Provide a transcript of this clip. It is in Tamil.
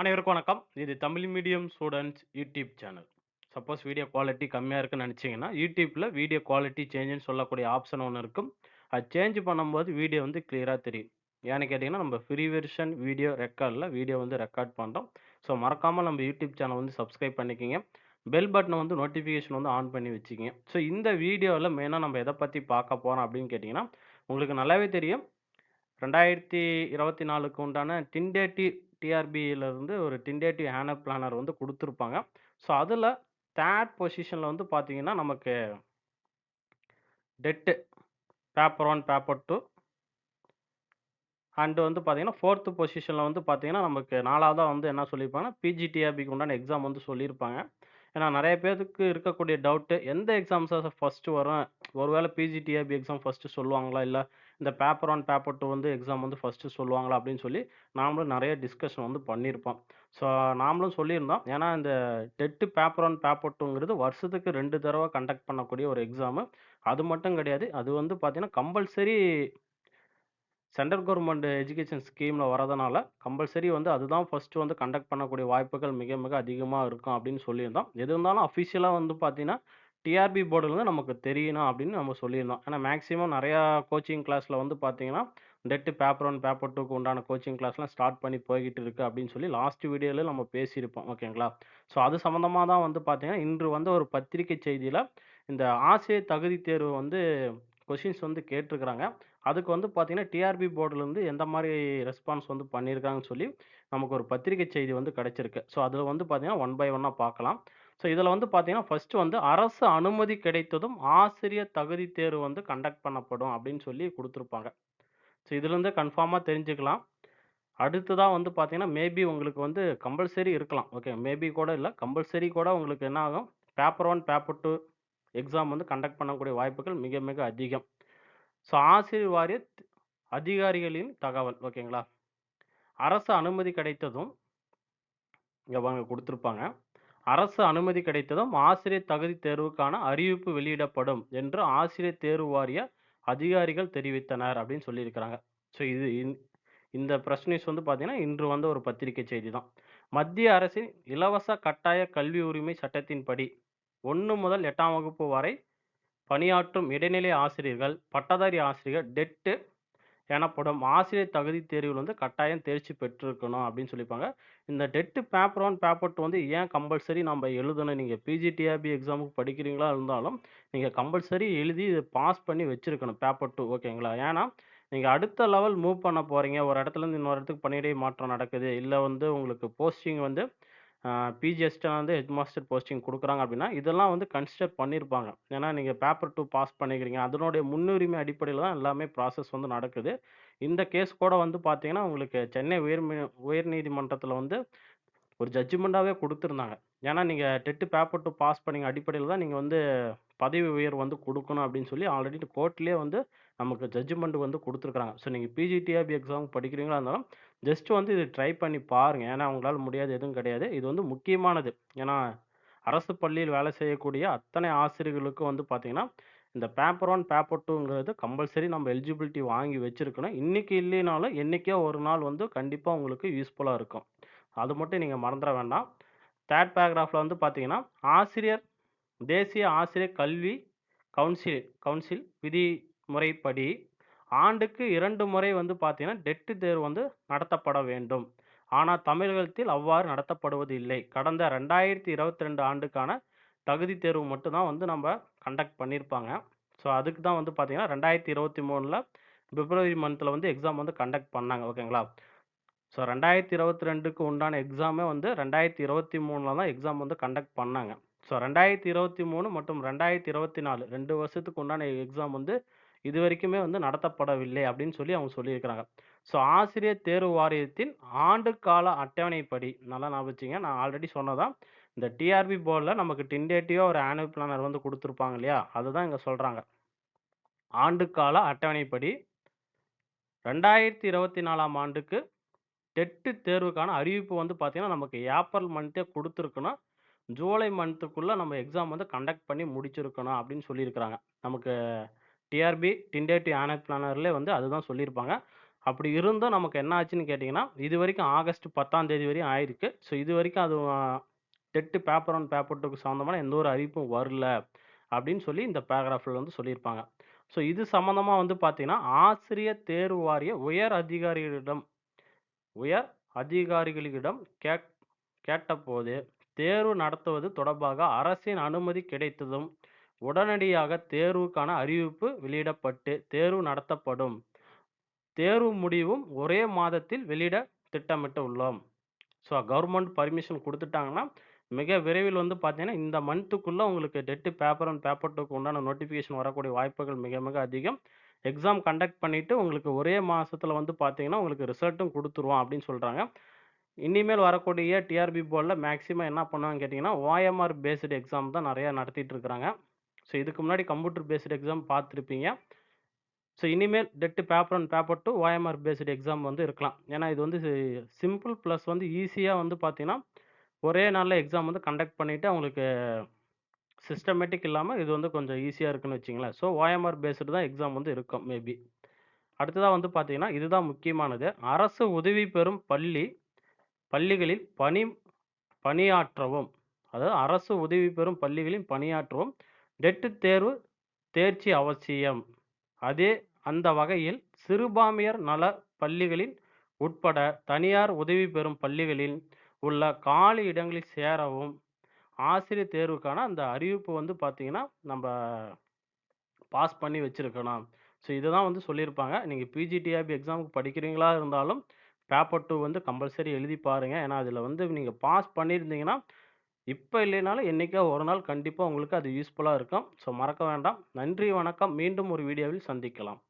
அனைவருக்கும் வணக்கம். இது Tamil medium students YouTube channel. Suppose video quality கம்மியாக இருக்குன்னு நினச்சிங்கன்னா யூடியூப்பில் வீடியோ குவாலிட்டி சேஞ்சுன்னு சொல்லக்கூடிய ஆப்ஷன் ஒன்று இருக்கும். அது சேஞ்ச் பண்ணும்போது வீடியோ வந்து கிளியராக தெரியும். ஏன்னு கேட்டிங்கன்னா நம்ம ஃப்ரீ வெர்ஷன் வீடியோ ரெக்கார்டில் வீடியோ வந்து ரெக்கார்ட் பண்ணுறோம் ஸோ மறக்காமல் நம்ம யூடியூப் சேனல் வந்து சப்ஸ்கிரைப் பண்ணிக்கிங்க பெல் பட்டனை வந்து நோட்டிஃபிகேஷன் வந்து ஆன் பண்ணி வச்சுக்கிங்க ஸோ இந்த வீடியோவில் மெயினாக நம்ம எதை பற்றி பார்க்க போகிறோம் அப்படின்னு கேட்டிங்கன்னா உங்களுக்கு நல்லாவே தெரியும். 2024க்கு உண்டான டின்டேட்டி டிஆர்பியிலேருந்து ஒரு டிண்டேட்டிவ் ஹேனப் பிளானர் வந்து கொடுத்துருப்பாங்க ஸோ அதில் தேர்ட் பொசிஷனில் வந்து பார்த்தீங்கன்னா, நமக்கு TET paper one paper two and வந்து பார்த்தீங்கன்னா, ஃபோர்த்து பொசிஷனில் வந்து பார்த்தீங்கன்னா, நமக்கு நாலாவதாக வந்து என்ன சொல்லியிருப்பாங்கன்னா, பிஜிடிஆர்பிக்கு உண்டான எக்ஸாம் வந்து சொல்லியிருப்பாங்க. ஏன்னா நிறைய பேருக்கு இருக்கக்கூடிய டவுட்டு எந்த எக்ஸாம்ஸாக ஃபஸ்ட்டு வரும்? ஒருவேளை பிஜிடிஆர்பி எக்ஸாம் ஃபஸ்ட்டு சொல்லுவாங்களா? இல்லை இந்த பேப்பர் ஒன் பேப்பர் டூ வந்து எக்ஸாம் வந்து ஃபர்ஸ்ட்டு சொல்லுவாங்களா? அப்படின்னு சொல்லி நாமளும் நிறைய டிஸ்கஷன் வந்து பண்ணியிருப்போம். ஸோ நாமளும் சொல்லியிருந்தோம். ஏன்னா இந்த டெட்டு பேப்பர் ஒன் பேப்பர் டூங்கிறது வருஷத்துக்கு ரெண்டு தடவை கண்டக்ட் பண்ணக்கூடிய ஒரு எக்ஸாமு. அது மட்டும் கிடையாது. அது வந்து பார்த்திங்கன்னா கம்பல்சரி சென்ட்ரல் கவர்மெண்ட் எஜுகேஷன் ஸ்கீமில் வரதுனால, கம்பல்சரி வந்து அதுதான் ஃபஸ்ட்டு வந்து கண்டக்ட் பண்ணக்கூடிய வாய்ப்புகள் மிக மிக அதிகமாக இருக்கும் அப்படின்னு சொல்லியிருந்தோம். எது இருந்தாலும் அஃபிஷியலாக வந்து பார்த்தீங்கன்னா, டிஆர்பி போர்டுலருந்து நமக்கு தெரியணும் அப்படின்னு நம்ம சொல்லியிருந்தோம். ஏன்னா மேக்ஸிமம் நிறையா கோச்சிங் கிளாஸில் வந்து பார்த்தீங்கன்னா, டெட்டு பேப்பர் ஒன் பேப்பர் டூக்கு உண்டான கோச்சிங் கிளாஸ்லாம் ஸ்டார்ட் பண்ணி போய்கிட்டு இருக்குது அப்படின்னு சொல்லி லாஸ்ட் வீடியோவில் நம்ம பேசியிருப்போம். ஓகேங்களா? ஸோ அது சம்மந்தமாக தான் வந்து பார்த்தீங்கன்னா, இன்று வந்து ஒரு பத்திரிகை செய்தியில் இந்த ஆசிரியர் தகுதி தேர்வு வந்து கொஷின்ஸ் வந்து கேட்டிருக்கிறாங்க. அதுக்கு வந்து பார்த்தீங்கன்னா, டிஆர்பி போர்டுலேருந்து எந்த மாதிரி ரெஸ்பான்ஸ் வந்து பண்ணியிருக்காங்கன்னு சொல்லி நமக்கு ஒரு பத்திரிகை செய்தி வந்து கிடைச்சிருக்கு. ஸோ அதில் வந்து பார்த்தீங்கன்னா, ஒன் பை ஒன்னாக பார்க்கலாம். ஸோ இதில் வந்து பார்த்தீங்கன்னா, ஃபர்ஸ்ட்டு வந்து அரசு அனுமதி கிடைத்ததும் ஆசிரியர் தகுதி தேர்வு வந்து கண்டக்ட் பண்ணப்படும் அப்படின்னு சொல்லி கொடுத்துருப்பாங்க ஸோ இதுலேருந்து கன்ஃபார்மாக தெரிஞ்சுக்கலாம். அடுத்ததாக வந்து பார்த்தீங்கன்னா, மேபி உங்களுக்கு வந்து கம்பல்சரி இருக்கலாம். ஓகே. மேபி கூட இல்லை கம்பல்சரி கூட உங்களுக்கு என்ன ஆகும்? Paper one paper two exam வந்து கண்டக்ட் பண்ணக்கூடிய வாய்ப்புகள் மிக மிக அதிகம். ஸோ ஆசிரியர் வாரிய அதிகாரிகளின் தகவல். ஓகேங்களா? அரசு அனுமதி கிடைத்ததும் இங்கே வாங்க கொடுத்துருப்பாங்க அரசு அனுமதி கிடைத்ததும் ஆசிரியர் தகுதி தேர்வுக்கான அறிவிப்பு வெளியிடப்படும் என்று ஆசிரியர் தேர்வு வாரிய அதிகாரிகள் தெரிவித்தனர் அப்படின்னு சொல்லியிருக்கிறாங்க. ஸோ இது இந்த பிரஸ் நியூஸ் வந்து பார்த்தீங்கன்னா, இன்று வந்த ஒரு பத்திரிகை செய்தி தான். மத்திய அரசின் இலவச கட்டாய கல்வி உரிமை சட்டத்தின்படி ஒன்று முதல் எட்டாம் வகுப்பு வரை பணியாற்றும் இடைநிலை ஆசிரியர்கள், பட்டதாரி ஆசிரியர்கள் டெட்டு எனப்படும் ஆசிரியர் தகுதி தேர்வில் வந்து கட்டாயம் தேர்ச்சி பெற்றிருக்கணும் அப்படின்னு சொல்லிப்பாங்க இந்த TET paper one paper two வந்து ஏன் கம்பல்சரி நம்ம எழுதணும்? நீங்கள் பிஜிடிஆர்பி எக்ஸாமுக்கு படிக்கிறீங்களா இருந்தாலும், நீங்கள் கம்பல்சரி எழுதி பாஸ் பண்ணி வச்சுருக்கணும் பேப்பர் டூ ஓகேங்களா? ஏன்னா, நீங்கள் அடுத்த லெவல் மூவ் பண்ண போகிறீங்க ஒரு இடத்துலேருந்து இன்னொரு இடத்துக்கு பணியிடை மாற்றம் நடக்குது. இல்லை வந்து உங்களுக்கு போஸ்டிங் வந்து பிஜிஎஸ்ட்டை வந்து ஹெட் மாஸ்டர் போஸ்டிங் கொடுக்குறாங்க அப்படின்னா, இதெல்லாம் வந்து கன்சிடர் பண்ணியிருப்பாங்க. ஏன்னா நீங்கள் பேப்பர் டூ பாஸ் பண்ணிக்கிறீங்க. அதனுடைய முன்னுரிமை அடிப்படையில் தான் எல்லாமே ப்ராசஸ் வந்து நடக்குது. இந்த கேஸ் கூட வந்து பார்த்தீங்கன்னா, உங்களுக்கு சென்னை உயர்மி உயர்நீதிமன்றத்தில் வந்து ஒரு ஜட்ஜ்மெண்ட்டாகவே கொடுத்துருந்தாங்க ஏன்னா நீங்கள் டெட்டு பேப்பர் டூ பாஸ் பண்ணீங்க அடிப்படையில் தான் நீங்கள் வந்து பதவி உயர்வு வந்து கொடுக்கணும் அப்படின்னு சொல்லி ஆல்ரெடி கோர்ட்லேயே வந்து நமக்கு ஜட்ஜ்மெண்ட்டு வந்து கொடுத்துருக்காங்க ஸோ நீங்கள் பிஜிடிஆபி எக்ஸாம் படிக்கிறீங்களா இருந்தாலும், ஜஸ்ட் வந்து இது ட்ரை பண்ணி பாருங்க. ஏன்னா உங்களால முடியாது எதுவும் கிடையாது. இது வந்து முக்கியமானது. ஏன்னா அரசு பள்ளியில் வேலை செய்யக்கூடிய அத்தனை ஆசிரியர்களுக்கும் வந்து பார்த்தீங்கன்னா, இந்த பேப்பர் ஒன் பேப்பர் டூங்கிறது கம்பல்சரி நம்ம எலிஜிபிலிட்டி வாங்கி வச்சிருக்கணும். இன்றைக்கி இல்லைனாலும் என்னைக்கோ ஒரு நாள் வந்து கண்டிப்பாக உங்களுக்கு யூஸ்ஃபுல்லாக இருக்கும். அது மட்டும் நீங்கள் மறந்துட வேண்டாம். தேர்ட் பேராகிராஃபில் வந்து பார்த்தீங்கன்னா, ஆசிரியர் தேசிய ஆசிரியர் கல்வி கவுன்சில் கவுன்சில் விதிமுறைப்படி ஆண்டுக்கு இரண்டு முறை வந்து பார்த்தீங்கன்னா, டெட்டு தேர்வு வந்து நடத்தப்பட வேண்டும். ஆனால் தமிழகத்தில் அவ்வாறு நடத்தப்படுவது இல்லை. கடந்த 2022 ஆண்டுக்கான தகுதி தேர்வு மட்டும்தான் வந்து நம்ம கண்டக்ட் பண்ணியிருப்பாங்க. ஸோ அதுக்கு தான் வந்து பார்த்தீங்கன்னா, 2023ல பிப்ரவரி மந்தில் வந்து எக்ஸாம் வந்து கண்டக்ட் பண்ணாங்க. ஓகேங்களா? ஸோ 2022க்கு உண்டான எக்ஸாமே வந்து 2023ல தான் எக்ஸாம் வந்து கண்டக்ட் பண்ணாங்க. ஸோ 2023 மற்றும் 2024 2 வருஷத்துக்கு உண்டான எக்ஸாம் வந்து இது வரைக்குமே வந்து நடத்தப்படவில்லை அப்படின்னு சொல்லி அவங்க சொல்லியிருக்கிறாங்க. ஸோ ஆசிரியர் தேர்வு வாரியத்தின் ஆண்டுக்கால அட்டவணைப்படி நல்லா ஞாபகம் நான் ஆல்ரெடி சொன்னதான் இந்த டிஆர்பி போர்டில் நமக்கு டென்டேட்டிவா ஒரு ஆனுவல் பிளானர் வந்து கொடுத்துருப்பாங்க இல்லையா? அதுதான் இங்க சொல்றாங்க. ஆண்டுகால அட்டவணைப்படி 2024ஆம் ஆண்டுக்கு டெட்டு தேர்வுக்கான அறிவிப்பு வந்து பார்த்தீங்கன்னா, நமக்கு ஏப்ரல் மந்த்தே கொடுத்துருக்கணும் ஜூலை மந்த்துக்குள்ளே நம்ம எக்ஸாம் வந்து கண்டக்ட் பண்ணி முடிச்சிருக்கணும் அப்படின்னு சொல்லியிருக்கிறாங்க. நமக்கு டிஆர்பி டென்டேட்டிவ் ஆனுவல் பிளானர்லயே வந்து அதுதான் சொல்லியிருப்பாங்க. அப்படி இருந்தும் நமக்கு என்ன ஆச்சுன்னு இது வரைக்கும் ஆகஸ்ட் 10ஆம் தேதி வரையும் ஆயிருக்கு. ஸோ இது வரைக்கும் அது டெட்டு பேப்பர் ஒன் பேப்பர் டூக்கு சம்மந்தமான எந்த ஒரு அறிவிப்பும் வரல. அப்படின்னு சொல்லி இந்த பேராகிராஃபில் வந்து சொல்லியிருப்பாங்க. ஸோ இது சம்மந்தமாக வந்து பார்த்தீங்கன்னா, ஆசிரியர் தேர்வு வாரிய உயர் அதிகாரிகளிடம் உயர் அதிகாரிகளிடம் கேட் கேட்டபோது, தேர்வு நடத்துவது தொடர்பாக அரசின் அனுமதி கிடைத்ததும், உடனடியாக தேர்வுக்கான அறிவிப்பு வெளியிடப்பட்டு, தேர்வு நடத்தப்படும். தேர்வு முடிவும் ஒரே மாதத்தில் வெளியிட திட்டமிட்டு உள்ளோம். ஸோ கவர்மெண்ட் பர்மிஷன் கொடுத்துட்டாங்கன்னா மிக விரைவில் வந்து பார்த்தீங்கன்னா, இந்த மந்த்துக்குள்ளே உங்களுக்கு டெட்டு பேப்பர் அண்ட் பேப்பர் டூக்கு உண்டான நோட்டிஃபிகேஷன் வரக்கூடிய வாய்ப்புகள் மிக மிக அதிகம். எக்ஸாம் கண்டக்ட் பண்ணிட்டு உங்களுக்கு ஒரே மாதத்தில் வந்து பார்த்தீங்கன்னா, உங்களுக்கு ரிசல்ட்டும் கொடுத்துருவோம் அப்படின்னு சொல்கிறாங்க இனிமேல் வரக்கூடிய டிஆர்பி போர்டில் மேக்ஸிமம் என்ன பண்ணுவாங்கன்னு கேட்டிங்கன்னா ஓஎம்ஆர் பேஸ்டு எக்ஸாம் தான் நிறையா நடத்திட்டு இருக்கிறாங்க. ஸோ இதுக்கு முன்னாடி கம்ப்யூட்டர் பேஸ்டு எக்ஸாம் பார்த்துருப்பீங்க. ஸோ இனிமேல் TET paper and paper 2 OMR based exam வந்து இருக்கலாம். ஏன்னா இது வந்து சிம்பிள் ப்ளஸ் வந்து ஈஸியாக வந்து பார்த்தீங்கன்னா, ஒரே நாளில் எக்ஸாம் வந்து கண்டக்ட் பண்ணிவிட்டு அவங்களுக்கு சிஸ்டமேட்டிக் இல்லாமல் இது வந்து கொஞ்சம் ஈஸியாக இருக்குன்னு வச்சிங்களேன் ஸோ ஓஎம்ஆர் பேஸ்டு தான் எக்ஸாம் வந்து இருக்கும் மேபி. அடுத்ததாக வந்து பார்த்தீங்கன்னா, இதுதான் முக்கியமானது. அரசு உதவி பெறும் பள்ளி பள்ளிகளில் பணி பணியாற்றவும் அதாவது அரசு உதவி பெறும் பள்ளிகளில் பணியாற்றவும் டெட்டு தேர்வு தேர்ச்சி அவசியம். அதே அந்த வகையில் சிறுபான்மையர் நல பள்ளிகளின் உட்பட தனியார் உதவி பெறும் பள்ளிகளில் உள்ள காலி இடங்களில் சேரவும், ஆசிரியர் தேர்வுக்கான அந்த அறிவிப்பு வந்து பார்த்தீங்கன்னா, நம்ம பாஸ் பண்ணி வச்சிருக்கணும். ஸோ இதை தான் வந்து சொல்லியிருப்பாங்க. நீங்கள் பிஜிடிஆர்பி எக்ஸாமுக்கு படிக்கிறீங்களா இருந்தாலும், பேப்பர் டூ வந்து கம்பல்சரி எழுதி பாருங்கள் ஏன்னா அதில் வந்து நீங்கள் பாஸ் பண்ணியிருந்தீங்கன்னா, இப்போ இல்லைனாலும் என்றைக்கோ ஒரு நாள் கண்டிப்பாக உங்களுக்கு அது யூஸ்ஃபுல்லாக இருக்கும். ஸோ மறக்க வேண்டாம். நன்றி, வணக்கம். மீண்டும் ஒரு வீடியோவில் சந்திக்கலாம்.